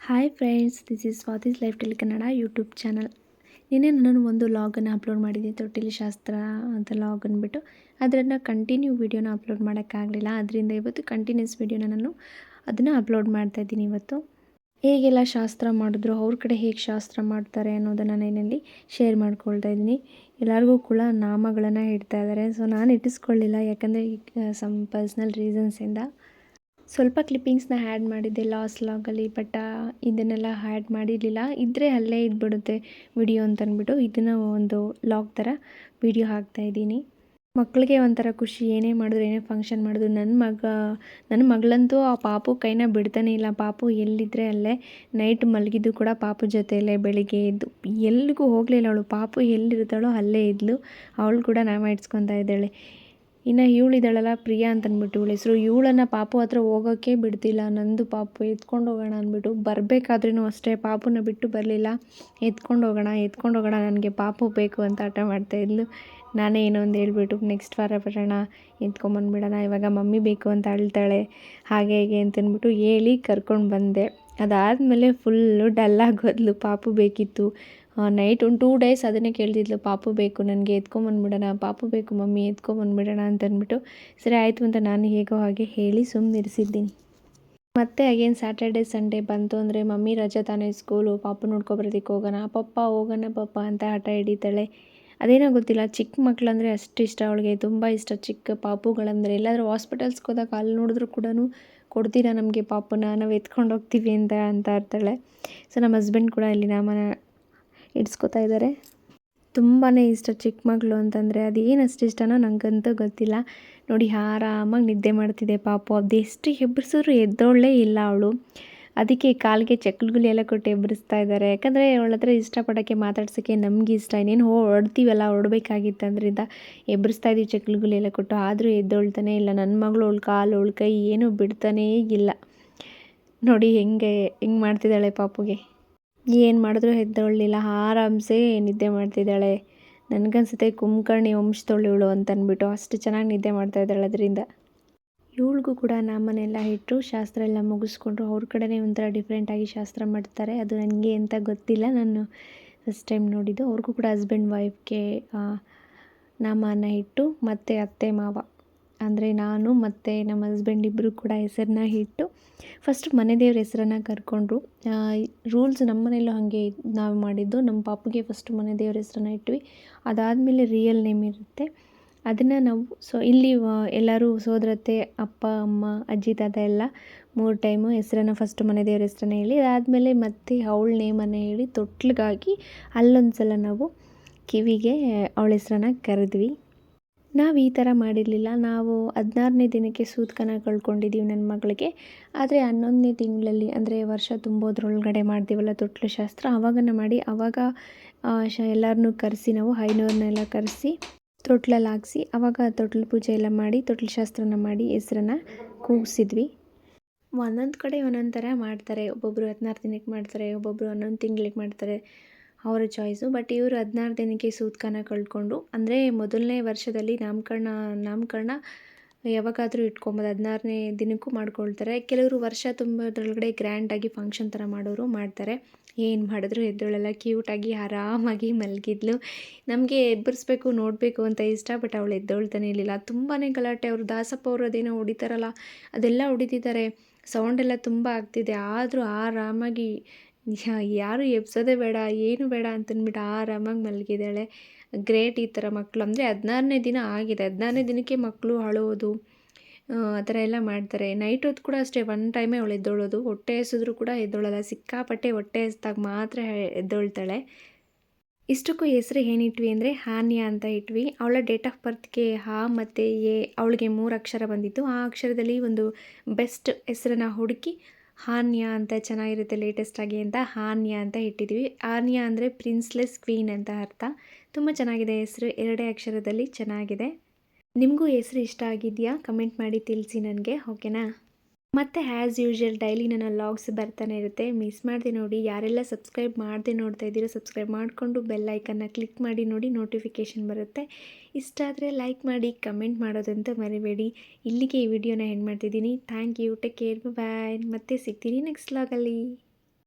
Hi friends this is Swathi's life tele Kannada YouTube channel ನಿನ್ನೆ ನಾನು ಒಂದು ಲಾಗನ್ನು upload ಮಾಡಿದ್ದೆ ತೊಟ್ಟಿಲಿ ಶಾಸ್ತ್ರ ಅಂತ ಲಾಗ್ ಅಂದ್ಬಿಟ್ಟು ಅದನ್ನು ಕಂಟಿನ್ಯೂ ವೀಡಿಯೋನ ಅಪ್ಲೋಡ್ ಮಾಡೋಕ್ಕಾಗಲಿಲ್ಲ. ಅದರಿಂದ ಇವತ್ತು ಕಂಟಿನ್ಯೂಸ್ ವೀಡಿಯೋನ ನಾನು ಅದನ್ನು ಅಪ್ಲೋಡ್ ಮಾಡ್ತಾ ಇದ್ದೀನಿ ಇವತ್ತು. ಹೇಗೆಲ್ಲ ಶಾಸ್ತ್ರ ಮಾಡಿದ್ರು, ಅವ್ರ ಕಡೆ ಹೇಗೆ ಶಾಸ್ತ್ರ ಮಾಡ್ತಾರೆ ಅನ್ನೋದನ್ನು ನಾನಲ್ಲಿ ಶೇರ್ ಮಾಡ್ಕೊಳ್ತಾ ಇದ್ದೀನಿ. ಎಲ್ಲರಿಗೂ ಕೂಡ ನಾಮಗಳನ್ನು ಇಡ್ತಾ ಇದ್ದಾರೆ. ಸೊ ನಾನು ಇಟ್ಟಿಸ್ಕೊಳ್ಳಿಲ್ಲ, ಯಾಕಂದರೆ ಸಮ್ ಪರ್ಸ್ನಲ್ ರೀಸನ್ಸಿಂದ ಸ್ವಲ್ಪ ಕ್ಲಿಪ್ಪಿಂಗ್ಸ್ನ ಆ್ಯಡ್ ಮಾಡಿದ್ದೆ ಲಾಸ್ಟ್ ಲಾಗಲ್ಲಿ ಬಟ್ ಇದನ್ನೆಲ್ಲ ಹ್ಯಾಡ್ ಮಾಡಿರಲಿಲ್ಲ. ಇದ್ದರೆ ಅಲ್ಲೇ ಇದ್ಬಿಡುತ್ತೆ ವಿಡಿಯೋ ಅಂತಂದ್ಬಿಟ್ಟು ಇದನ್ನು ಒಂದು ಲಾಗ್ ಥರ ವಿಡಿಯೋ ಹಾಕ್ತಾಯಿದ್ದೀನಿ ಮಕ್ಕಳಿಗೆ ಒಂಥರ ಖುಷಿ, ಏನೇ ಮಾಡಿದ್ರು, ಏನೇ ಫಂಕ್ಷನ್ ಮಾಡಿದ್ರು ನನ್ನ ಮಗ ನನ್ನ ಮಗಳಂತೂ ಆ ಪಾಪು ಕೈನ ಬಿಡ್ತಾನೆ ಇಲ್ಲ. ಪಾಪು ಎಲ್ಲಿದ್ದರೆ ಅಲ್ಲೇ ನೈಟ್ ಮಲಗಿದ್ದು ಕೂಡ ಪಾಪು ಜೊತೆಯಲ್ಲೇ ಬೆಳಿಗ್ಗೆ ಎದ್ದು ಎಲ್ಲಿಗೂ ಹೋಗಲಿಲ್ಲ ಅವಳು. ಪಾಪು ಎಲ್ಲಿರ್ತಾಳೋ ಅಲ್ಲೇ ಇದ್ಲು. ಅವಳು ಕೂಡ ನಾಮ ಇಡ್ಸ್ಕೊತಾ ಇದ್ದಾಳೆ. ಇನ್ನು ಇವಳಿದ್ದಾಳಲ್ಲ ಪ್ರಿಯಾ ಅಂತ ಅಂದ್ಬಿಟ್ಟು ಇವಳ ಹೆಸರು. ಇವಳನ್ನು ಪಾಪು ಹತ್ರ ಹೋಗೋಕ್ಕೆ ಬಿಡ್ತಿಲ್ಲ. ನಂದು ಪಾಪು, ಎತ್ಕೊಂಡು ಹೋಗೋಣ ಅಂದ್ಬಿಟ್ಟು ಬರಬೇಕಾದ್ರೂ ಅಷ್ಟೇ. ಪಾಪುನ ಬಿಟ್ಟು ಬರಲಿಲ್ಲ. ಎತ್ಕೊಂಡು ಹೋಗೋಣ ಎತ್ಕೊಂಡು ಹೋಗೋಣ, ನನಗೆ ಪಾಪು ಬೇಕು ಅಂತ ಆಟ ಮಾಡ್ತಾಯಿದ್ಲು ನಾನೇ ಏನೋ ಒಂದು ಹೇಳ್ಬಿಟ್ಟು ನೆಕ್ಸ್ಟ್ ವಾರ ಬರೋಣ ಎತ್ಕೊಂಬಂದ್ಬಿಡೋಣ ಇವಾಗ ಮಮ್ಮಿ ಬೇಕು ಅಂತ ಅಳ್ತಾಳೆ. ಹಾಗೆ ಹೇಗೆ ಅಂತಂದ್ಬಿಟ್ಟು ಹೇಳಿ ಕರ್ಕೊಂಡು ಬಂದೆ. ಅದಾದಮೇಲೆ ಫುಲ್ಲು ಡಲ್ಲಾಗಿ ಆಗೋದ್ಲು, ಪಾಪು ಬೇಕಿತ್ತು. ನೈಟ್ ಒಂದು ಟೂ ಡೇಸ್ ಅದನ್ನೇ ಕೇಳ್ತಿದ್ಲು, ಪಾಪು ಬೇಕು, ನನಗೆ ಎತ್ಕೊಂಬಂದ್ಬಿಡೋಣ ಪಾಪು ಬೇಕು, ಮಮ್ಮಿ ಎತ್ಕೊಂಬಂದ್ಬಿಡೋಣ ಅಂತಂದ್ಬಿಟ್ಟು. ಸರಿ, ಆಯಿತು ಅಂತ ನಾನು ಹೇಗೋ ಹಾಗೆ ಹೇಳಿ ಸುಮ್ಮನಿರಿಸಿದ್ದೀನಿ ಮತ್ತೆ ಅಗೇನ್ ಸ್ಯಾಟರ್ಡೆ ಸಂಡೇ ಬಂತು ಅಂದರೆ ಮಮ್ಮಿ ರಜಾ ತಾನೇ ಸ್ಕೂಲು ಪಾಪು ನೋಡ್ಕೊಬರೋದಕ್ಕೆ ಹೋಗೋಣ, ಪಪ್ಪ ಹೋಗೋಣ, ಪಪ್ಪ ಅಂತ ಹಠ ಹಿಡಿತಾಳೆ. ಅದೇನೋ ಗೊತ್ತಿಲ್ಲ ಚಿಕ್ಕ ಮಕ್ಕಳಂದರೆ ಅಷ್ಟು ಇಷ್ಟ, ಅವಳಿಗೆ ತುಂಬ ಇಷ್ಟ ಚಿಕ್ಕ ಪಾಪುಗಳಂದರೆ. ಎಲ್ಲಾದರೂ ಹಾಸ್ಪಿಟಲ್ಸ್ಗೆ ಹೋದಾಗ ಅಲ್ಲಿ ನೋಡಿದ್ರು ಕೂಡ ಕೊಡ್ತೀರಾ ನಮಗೆ ಪಾಪನ? ನಾವು ಎತ್ಕೊಂಡು ಹೋಗ್ತೀವಿ ಅಂತ ಅಂತ ಇರ್ತಾಳೆ ಸೊ ನಮ್ಮ ಹಸ್ಬೆಂಡ್ ಕೂಡ ಇಲ್ಲಿ ನಾಮನ ಇಡ್ಸ್ಕೊತಾ ಇದ್ದಾರೆ ತುಂಬಾ ಇಷ್ಟ ಚಿಕ್ಕ ಮಗಳು ಅಂತಂದರೆ ಅದೇನು ಅಷ್ಟು ಇಷ್ಟನೋ ನನಗಂತೂ ಗೊತ್ತಿಲ್ಲ. ನೋಡಿ ಆರಾಮಾಗಿ ನಿದ್ದೆ ಮಾಡ್ತಿದೆ ಪಾಪು. ಅದು ಎಷ್ಟು ಎಬ್ಬರಿಸಿದ್ರು ಎದ್ದೋಳೇ ಇಲ್ಲ ಅವಳು. ಅದಕ್ಕೆ ಕಾಲಿಗೆ ಚಕ್ಲುಗಳೆಲ್ಲ ಕೊಟ್ಟು ಎಬ್ಬರಿಸ್ತಾ ಇದ್ದಾರೆ. ಯಾಕಂದರೆ ಅವಳ ಹತ್ರ ಇಷ್ಟಪಡೋಕ್ಕೆ ಮಾತಾಡ್ಸೋಕ್ಕೆ ನಮ್ಗೆ ಇಷ್ಟ. ಇನ್ನೇನು ಹೋ, ಹೊಡ್ತೀವಲ್ಲ ಹೊಡಬೇಕಾಗಿತ್ತಂದ್ರಿಂದ ಎಬ್ಬರಿಸ್ತಾ ಇದ್ದೀವಿ ಚಕ್ಲುಗಳೆಲ್ಲ ಕೊಟ್ಟು. ಆದರೂ ಎದ್ದೊಳ್ತಾನೆ ಇಲ್ಲ. ನನ್ನ ಮಗಳು ಅವಳು ಕಾಲು, ಅವಳ ಕೈ ಏನೂ ಬಿಡ್ತಾನೇ ಇಲ್ಲ. ನೋಡಿ ಹೆಂಗೆ ಹೆಂಗೆ ಮಾಡ್ತಿದ್ದಾಳೆ ಪಾಪುಗೆ. ಏನು ಮಾಡಿದ್ರು ಎದ್ದೊಳ್ಳಿಲ್ಲ. ಆರಾಮ್ಸೆ ನಿದ್ದೆ ಮಾಡ್ತಿದ್ದಾಳೆ. ನನಗನ್ಸುತ್ತೆ ಕುಂಕರ್ಣಿ ವಂಶದವಳು ಇವಳು ಅಂತ ಅಂದ್ಬಿಟ್ಟು ಅಷ್ಟು ಚೆನ್ನಾಗಿ ನಿದ್ದೆ ಮಾಡ್ತಾ ಇದ್ದಾಳೆ ಅದರಿಂದ. ಇವಳಿಗೂ ಕೂಡ ನಾಮನೆಲ್ಲ ಇಟ್ಟು ಶಾಸ್ತ್ರ ಎಲ್ಲ ಮುಗಿಸ್ಕೊಂಡ್ರು. ಅವ್ರ ಕಡೆನೇ ಒಂಥರ ಡಿಫ್ರೆಂಟಾಗಿ ಶಾಸ್ತ್ರ ಮಾಡ್ತಾರೆ. ಅದು ನನಗೆ ಅಂತ ಗೊತ್ತಿಲ್ಲ. ನಾನು ಫಸ್ಟ್ ಟೈಮ್ ನೋಡಿದ್ದು. ಅವ್ರಿಗೂ ಕೂಡ ಹಸ್ಬೆಂಡ್ ವೈಫ್ಗೆ ನಾಮನ ಇಟ್ಟು, ಮತ್ತು ಅತ್ತೆ, ಮಾವ. ಅಂದರೆ ನಾನು ಮತ್ತು ನಮ್ಮ ಹಸ್ಬೆಂಡ್ ಇಬ್ಬರು ಕೂಡ ಹೆಸರನ್ನ ಇಟ್ಟು ಫಸ್ಟ್ ಮನೆ ದೇವ್ರ ಹೆಸರನ್ನು ಕರ್ಕೊಂಡ್ರು. ರೂಲ್ಸ್ ನಮ್ಮ ಮನೆಯಲ್ಲೂ ಹಾಗೆ ನಾವು ಮಾಡಿದ್ದು. ನಮ್ಮ ಪಾಪುಗೆ ಫಸ್ಟ್ ಮನೆ ದೇವ್ರ ಹೆಸರನ್ನ ಇಟ್ವಿ. ಅದಾದಮೇಲೆ ರಿಯಲ್ ನೇಮ್ ಇರುತ್ತೆ. ಅದನ್ನು ನಾವು ಸೊ ಇಲ್ಲಿ ಎಲ್ಲರೂ ಸೋದರತ್ತೆ, ಅಪ್ಪ, ಅಮ್ಮ, ಅಜ್ಜಿ, ತಾತ ಎಲ್ಲ ಮೂರು ಟೈಮು ಹೆಸರನ್ನು ಫಸ್ಟ್ ಮನೆ ದೇವ್ರ ಹೆಸ್ರನ್ನ ಹೇಳಿ, ಅದಾದಮೇಲೆ ಮತ್ತೆ ಅವಳ ನೇಮನ್ನು ಹೇಳಿ ತೊಟ್ಲಿಗಾಗಿ ಅಲ್ಲೊಂದು ಸಲ ನಾವು ಕಿವಿಗೆ ಅವಳ ಹೆಸರನ್ನ ಕರೆದ್ವಿ. ನಾವು ಈ ಥರ ಮಾಡಿರಲಿಲ್ಲ. ನಾವು ಹದಿನಾರನೇ ದಿನಕ್ಕೆ ಸೂತ್ಕನ ಕಳ್ಕೊಂಡಿದ್ದೀವಿ ನನ್ನ ಮಗಳಿಗೆ. ಆದರೆ ಹನ್ನೊಂದನೇ ತಿಂಗಳಲ್ಲಿ, ಅಂದರೆ ವರ್ಷ ತುಂಬೋದ್ರೊಳಗಡೆ ಮಾಡ್ತೀವಲ್ಲ ತೊಟ್ಲು ಶಾಸ್ತ್ರ, ಅವಾಗನ ಮಾಡಿ ಆವಾಗ ಶ ಎಲ್ಲರನ್ನೂ ಕರೆಸಿ, ನಾವು ಐನೂರನ್ನೆಲ್ಲ ಕರೆಸಿ ತೊಟ್ಲಲ್ಲಿ ಹಾಕ್ಸಿ ಆವಾಗ ತೊಟ್ಲು ಪೂಜೆ ಎಲ್ಲ ಮಾಡಿ, ತೊಟ್ಲು ಶಾಸ್ತ್ರನ ಮಾಡಿ, ಹೆಸ್ರನ್ನ ಕೂಗಿಸಿದ್ವಿ. ಒಂದೊಂದು ಕಡೆ ಒಂದೊಂದು ಥರ ಮಾಡ್ತಾರೆ. ಒಬ್ಬೊಬ್ಬರು ಹದಿನಾರು ದಿನಕ್ಕೆ ಮಾಡ್ತಾರೆ ಒಬ್ಬೊಬ್ಬರು ಹನ್ನೊಂದು ತಿಂಗಳಿಗೆ ಮಾಡ್ತಾರೆ ಅವರ ಚಾಯ್ಸು ಬಟ್ ಇವರು ಹದಿನಾರು ದಿನಕ್ಕೆ ಸೂತ್ಕನ ಕಳ್ಕೊಂಡು, ಅಂದರೆ ಮೊದಲನೇ ವರ್ಷದಲ್ಲಿ ನಾಮಕರಣ ನಾಮಕರಣ ಯಾವಾಗಾದರೂ ಇಟ್ಕೊಬೋದು. ಹದಿನಾರನೇ ದಿನಕ್ಕೂ ಮಾಡ್ಕೊಳ್ತಾರೆ. ಕೆಲವರು ವರ್ಷ ತುಂಬೋದ್ರೊಳಗಡೆ ಗ್ರ್ಯಾಂಡಾಗಿ ಫಂಕ್ಷನ್ ಥರ ಮಾಡೋರು ಮಾಡ್ತಾರೆ. ಏನು ಮಾಡಿದ್ರು ಎದ್ದೋಳೆಲ್ಲ ಕ್ಯೂಟಾಗಿ ಆರಾಮಾಗಿ ಮಲಗಿದ್ಲು. ನಮಗೆ ಎಬ್ಬರಿಸ್ಬೇಕು ನೋಡಬೇಕು ಅಂತ ಇಷ್ಟ ಬಟ್ ಅವಳು ಎದ್ದೊಳ್ತಾನೆ ಇರಲಿಲ್ಲ. ತುಂಬಾ ಗಲಾಟೆ. ಅವರು ದಾಸಪ್ಪ ಅವರು ಅದೇನೋ ಹೊಡಿತಾರಲ್ಲ, ಅದೆಲ್ಲ ಹೊಡಿತಿದ್ದಾರೆ. ಸೌಂಡೆಲ್ಲ ತುಂಬ ಆಗ್ತಿದೆ. ಆದರೂ ಆರಾಮಾಗಿ ಯಾರು ಎಬ್ಸೋದೇ ಬೇಡ, ಏನು ಬೇಡ ಅಂತಂದ್ಬಿಟ್ಟು ಆರಾಮಾಗಿ ಮಲಗಿದ್ದಾಳೆ. ಗ್ರೇಟ್ ಈ ಥರ ಮಕ್ಕಳು ಅಂದರೆ ಹದಿನಾರನೇ ದಿನ ಆಗಿದೆ. ಹದಿನಾರನೇ ದಿನಕ್ಕೆ ಮಕ್ಕಳು ಅಳೋದು ಆ ಥರ ಎಲ್ಲ ಮಾಡ್ತಾರೆ. ನೈಟ್ ಹೊತ್ತು ಕೂಡ ಅಷ್ಟೇ, ಒನ್ ಟೈಮೇ ಅವಳು ಎದ್ದೊಳೋದು. ಹೊಟ್ಟೆ ಎಸಿದ್ರು ಕೂಡ ಎದ್ದೋಳಲ್ಲ. ಸಿಕ್ಕಾಪಟ್ಟೆ ಹೊಟ್ಟೆ ಎಸ್ದಾಗ ಮಾತ್ರ ಎದ್ದೊಳ್ತಾಳೆ. ಇಷ್ಟಕ್ಕೂ ಹೆಸರು ಏನಿಟ್ವಿ ಅಂದರೆ ಹಾನ್ಯ ಅಂತ ಇಟ್ವಿ. ಅವಳ ಡೇಟ್ ಆಫ್ ಬರ್ತ್ಗೆ ಹಾ ಮತ್ತು ಎ, ಅವಳಿಗೆ ಮೂರು ಅಕ್ಷರ ಬಂದಿತ್ತು. ಆ ಅಕ್ಷರದಲ್ಲಿ ಒಂದು ಬೆಸ್ಟ್ ಹೆಸರನ್ನು ಹುಡುಕಿ ಹಾನ್ಯ ಅಂತ ಚೆನ್ನಾಗಿರುತ್ತೆ ಲೇಟೆಸ್ಟಾಗಿ ಅಂತ ಹಾನ್ಯಾ ಅಂತ ಇಟ್ಟಿದ್ದೀವಿ. ಆನ್ಯಾ ಅಂದರೆ ಪ್ರಿನ್ಸ್ಲೆಸ್ ಕ್ವೀನ್ ಅಂತ ಅರ್ಥ. ತುಂಬ ಚೆನ್ನಾಗಿದೆ, ಹೆಸರು ಎರಡೇ ಅಕ್ಷರದಲ್ಲಿ ಚೆನ್ನಾಗಿದೆ. ನಿಮಗೂ ಹೆಸರು ಇಷ್ಟ ಆಗಿದೆಯಾ? ಕಮೆಂಟ್ ಮಾಡಿ ತಿಳಿಸಿ ನನಗೆ ಓಕೆನಾ ಮತ್ತು ಆ್ಯಸ್ ಯೂಶ್ವಲ್ ಡೈಲಿ ನನ್ನ ಲಾಗ್ಸ್ ಬರ್ತಾನೆ ಇರುತ್ತೆ. ಮಿಸ್ ಮಾಡಿದೆ ನೋಡಿ. ಯಾರೆಲ್ಲ ಸಬ್ಸ್ಕ್ರೈಬ್ ಮಾಡದೆ ನೋಡ್ತಾ ಇದ್ದೀರೋ ಸಬ್ಸ್ಕ್ರೈಬ್ ಮಾಡಿಕೊಂಡು ಬೆಲ್ ಐಕನ್ನ ಕ್ಲಿಕ್ ಮಾಡಿ ನೋಡಿ ನೋಟಿಫಿಕೇಷನ್ ಬರುತ್ತೆ. ಇಷ್ಟ ಆದರೆ ಲೈಕ್ ಮಾಡಿ ಕಮೆಂಟ್ ಮಾಡೋದಂತ ಮರಿಬೇಡಿ. ಇಲ್ಲಿಗೆ ಈ ವಿಡಿಯೋನ ಹೆಂಡ್ ಮಾಡ್ತಿದ್ದೀನಿ. Thank you take care bye ಮತ್ತೆ ಸಿಗ್ತೀನಿ ನೆಕ್ಸ್ಟ್ ಲಾಗಲ್ಲಿ